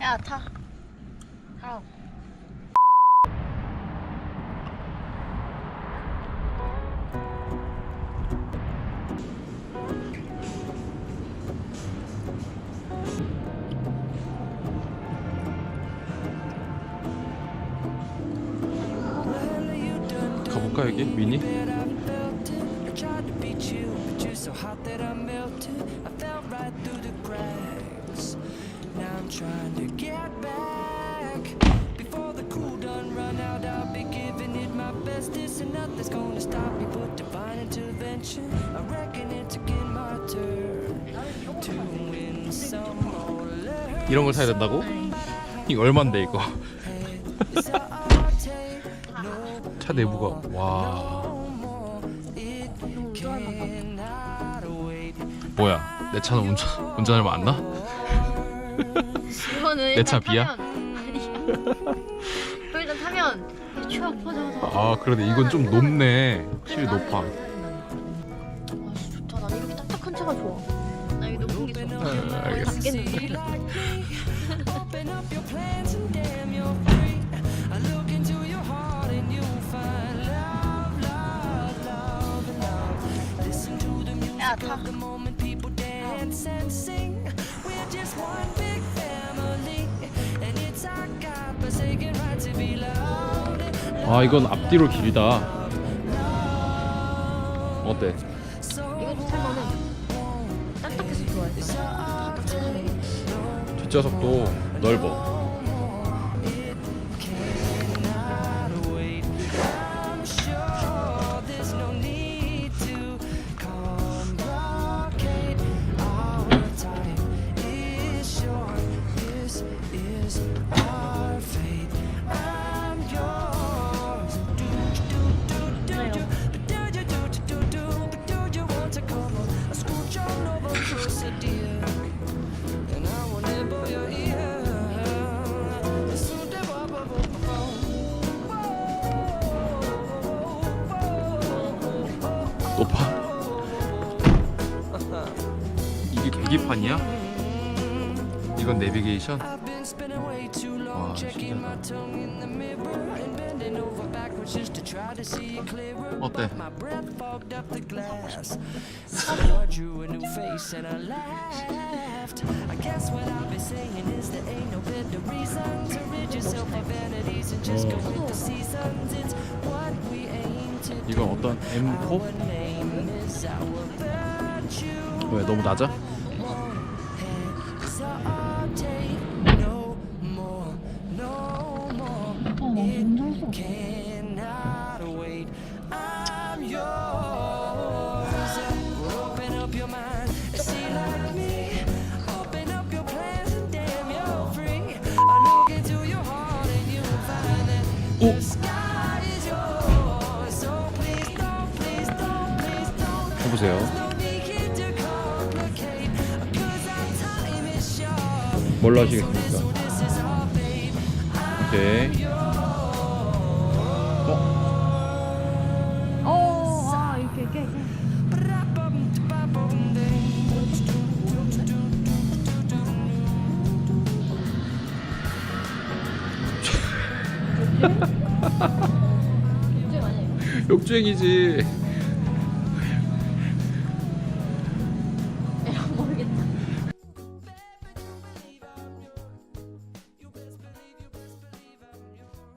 야, 타. 타라고. 가볼까 여기 미니? Trying to get back. Before the cool done run out, I'll be giving it my best. This and nothing's gonna stop me but divine intervention. I reckon it's again my turn to win some or learn. 이런 걸 사야 된다고? 이거 얼만데 이거? 차 내부가 와. 뭐야 내 차는 운전 운전할 만안 나? 이거는 내차 일단 비야? 타면 아니야. 또 일단 타면 이 추억 퍼져서. 아 그러네 이건 좀 높네 확실히 높아 와, 씨, 좋다. 난 이렇게 딱딱한 차가 좋아. 나 이게 높은 게 좋아. 아, 거의 알겠어. 담겠는데. Open up your plans and damn you're free. I look into your heart and you'll find love, love, love, and love. Listen to the music 야, 타. of the moment people dance and sing. 아 이건 앞뒤로 길이다 어때? 이것도 탈만해. 딱딱해서 좋아해. 뒷좌석도 넓어 sure there's 높아 이게 계기판이야? 이건 내비게이션? 와 신기하다. 어때? Face and I laughed. I guess what I've been saying is there ain't no better reason to rid yourself of vanities and just go with the seasons. It's what we aim to do. 이건 어떤 M4? Our name is our virtue. 왜 너무 낮아? So I'll take no more, no more. It cannot wait. I'm yours. Is short. 뭘로 하시겠습니까? 오케이 어? 어, 아, 이렇게. 이렇게. 역주행이지